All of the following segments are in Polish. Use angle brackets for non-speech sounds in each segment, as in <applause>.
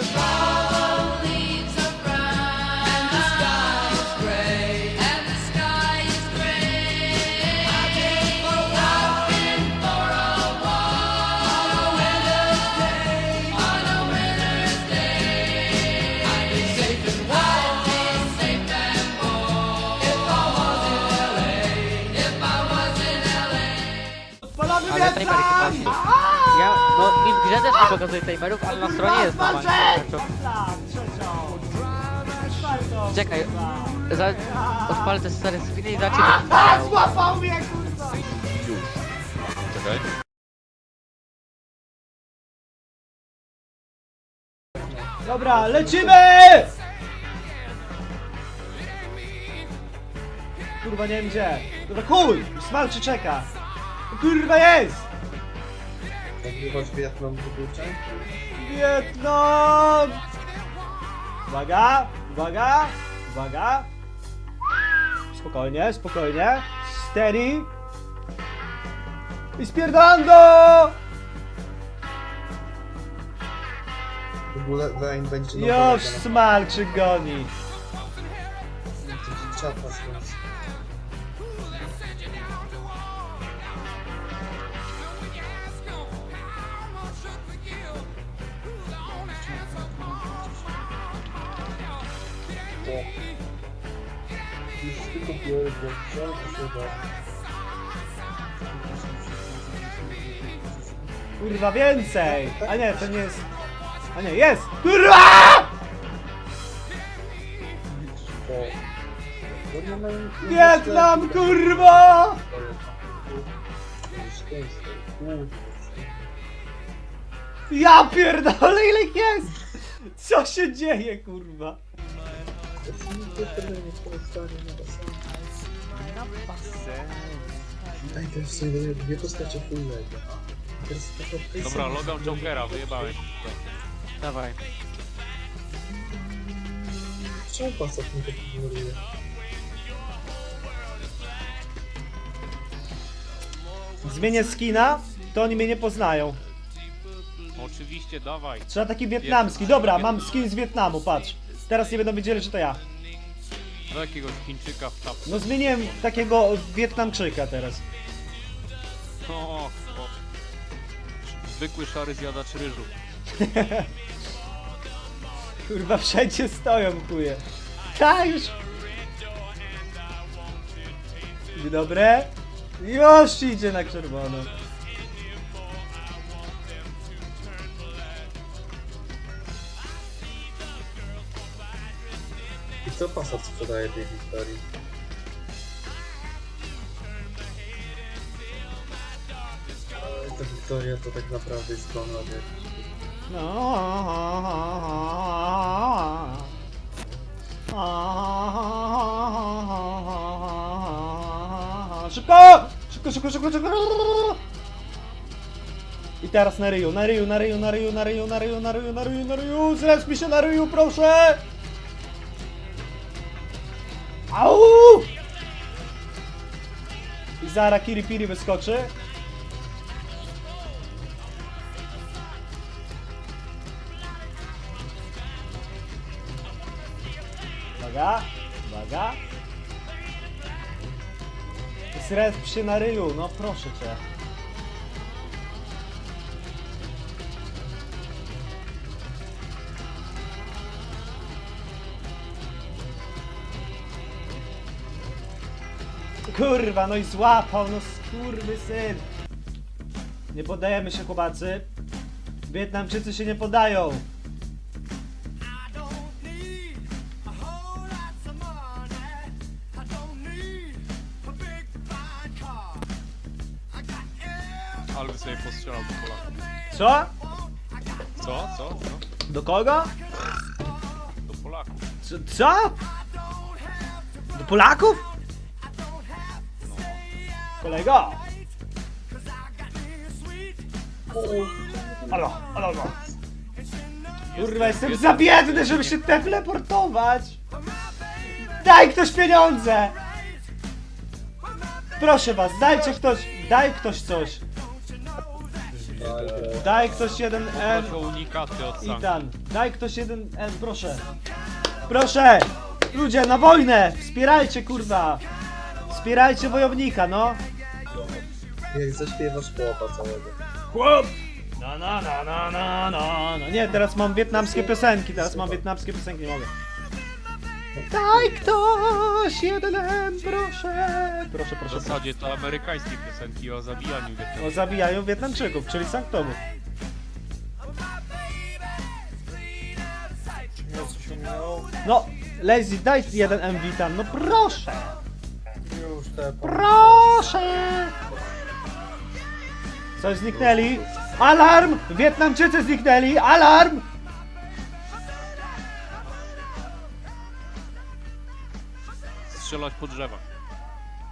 goodbye. Ja, no mi w grze też nie pokazuje timerów, ale na stronie jest normalnie. Czekaj. Za, odpalę te stare screeny i zobaczymy. A, złapał mnie, kurwa! Czekaj. Dobra, lecimy! Kurwa, nie wiem gdzie. Dobra, chuj! Smalczy czeka. Kurwa, jest! Nagrywasz Wietnam wybuczem? Wietnam! Uwaga, uwaga, uwaga. Spokojnie, spokojnie. Steady. I spierdando! W ogóle Wayne będzie Już smalczy goni. Czapa skąd. Już tylko bo to sobie. Kurwa, więcej! A nie, to nie jest... A nie, jest! Kurwa! Bo... Bo. Wietnam, kurwa! Ja pierdolę, ile jest! Co się dzieje, kurwa? Ej, to jest sobie dwie postacie fullnego. Teraz taka tej Dobra, logam Jokera, wyjebałem. Dawaj. Czemu pasat mi to ignoruje? Zmienię skina, to oni mnie nie poznają. Oczywiście, dawaj. Trzeba taki wietnamski. Dobra, mam skin z Wietnamu, patrz. Teraz nie będą wiedzieli, że to ja. Do jakiegoś Chińczyka w tapce. No zmieniłem takiego Wietnamczyka teraz. O, o. Zwykły szary zjadacz ryżu. <laughs> Kurwa, wszędzie stoją, chuje. Ta już! Dzień dobry. Już idzie na czerwono. Co pasat sprzedaje tej Wiktorii? Ale ta Wiktoria to tak naprawdę jest wie. No. Szybko! Szybko, szybko, szybko, szybko! I teraz na ryju, na ryju, na ryju, na ryju, na ryju, na ryju, na ryju, na ryju, na ryju, zlecz mi się na ryju, proszę! Au! I zara Kiri Piri wyskoczy. Uwaga, uwaga. Zresp się na ryju, no proszę cię. Kurwa, no i złapał, no skurwy syn. Nie podajemy się chłopacy. Wietnamczycy się nie podają. Ale by sobie postrzelał do Polaków. Co? Co? Co? Co? Do kogo? Do Polaków. Co? co? Do Polaków? Kolego! Alo, alo, alo. Kurwa, jestem za biedny, żeby się teleportować! Daj ktoś pieniądze! Proszę was, dajcie ktoś, daj ktoś coś. Daj ktoś jeden M. Proszę o unikaty od Sanki. Itan, daj ktoś jeden M, proszę. Proszę! Ludzie, na wojnę! Wspierajcie, kurwa! Wspierajcie wojownika, no! Jak zaśpiewasz chłopa całego. Chłop! Na na na na na na na. Nie, teraz mam wietnamskie piosenki, teraz mam wietnamskie piosenki, nie mogę. Daj ktoś jeden M, proszę! Proszę, W proszę, proszę. zasadzie to amerykańskie piosenki o zabijaniu Wietnamu. O, zabijają Wietnamczyków, czyli sanktomów. No, Lazy, daj jeden M witam, no proszę! Już te Proszę! Coś zniknęli? Alarm! Wietnamczycy zniknęli! Alarm! Strzelać po drzewach.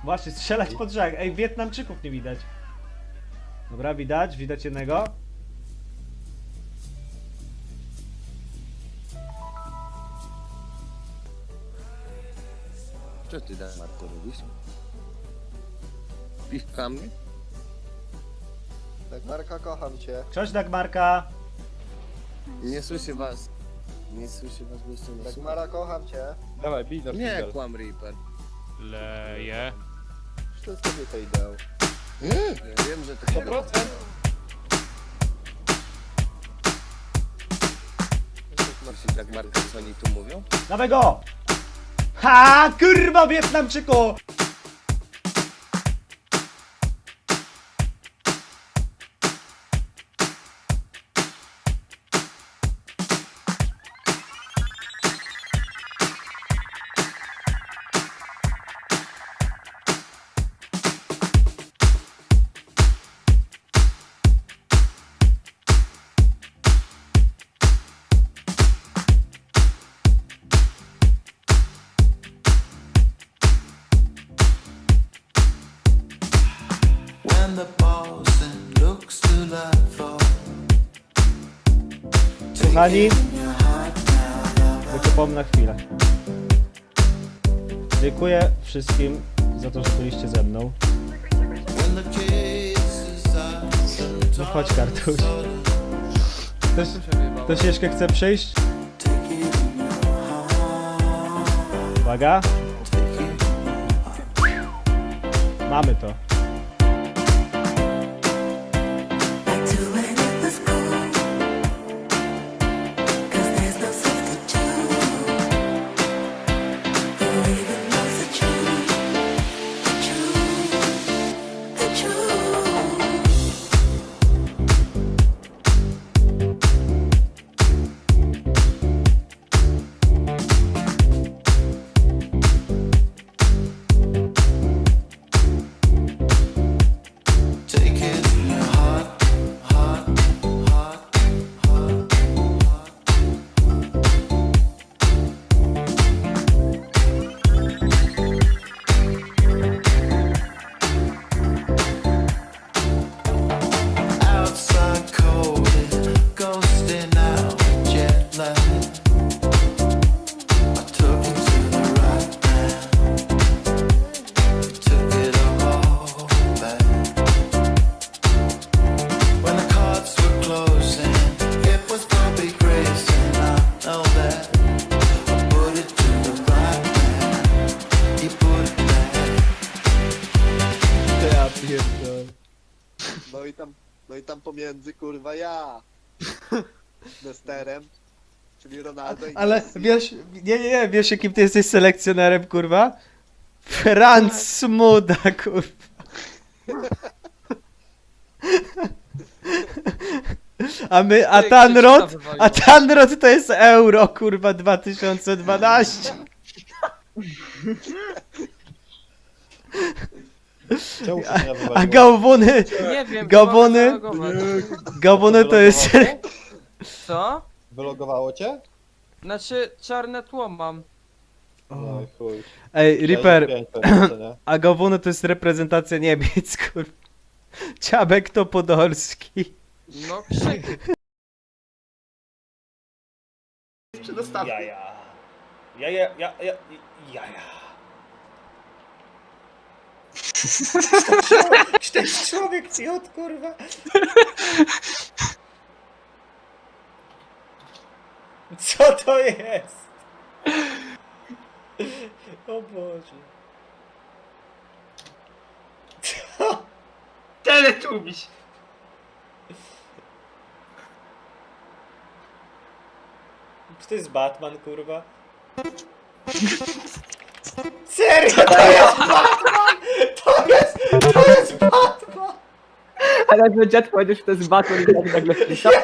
Właśnie, strzelać po drzwiach. Ej, Wietnamczyków nie widać. Dobra, widać, widać jednego. Co ty, Marko, robisz? Piskami? Tak, Marka, kocham cię. Cześć Dagmarka. Nie słyszę was. Nie słyszę was, bo jestem Tak, na Mara, kocham cię. Dawaj, bij na Nie, kłam Reaper. Leje. To jest sobie to ideał. Ja wiem, że to się robi. Słyszysz tak, Marko, co oni tu mówią? Dawaj go! Ha! Kurwa, Wietnamczyku! Kochani, wykopam na chwilę. Dziękuję wszystkim za to, że byliście ze mną. No chodź, Kartuś. Ktoś, ktoś jeszcze chce przyjść? Uwaga. Mamy to. I tam, no i tam pomiędzy, kurwa, ja. <laughs> Nesterem, czyli Ronaldo i Ale Messi. wiesz, nie, nie, nie, wiesz jakim ty jesteś selekcjonerem, kurwa? Franz Smuda, kurwa. <laughs> A my, a Tanrod, a Tanrod to jest euro, kurwa, 2012. <laughs> A, a gałwony, Nie wiem, Gabony? chyba mogę zareagować. gałwony to jest... Co? Wylogowało cię? Znaczy, czarne tło mam. No chuj. Ej, Reaper, Pięć pewnie, co nie? <clears throat> a gałwony to jest reprezentacja Niemiec, kurwa. Ciabek to Podolski. No, krzyk. Jaja. Jaja, ja, ja, jaja. Jest człowiek ciot, kurwa? Co to jest? O Boże. Co? Teletubiś. Czy to jest Batman, kurwa? Serio, to jest Batman! Że dziad powiedział, że to jest Batman i tak nagle wpisał. Ja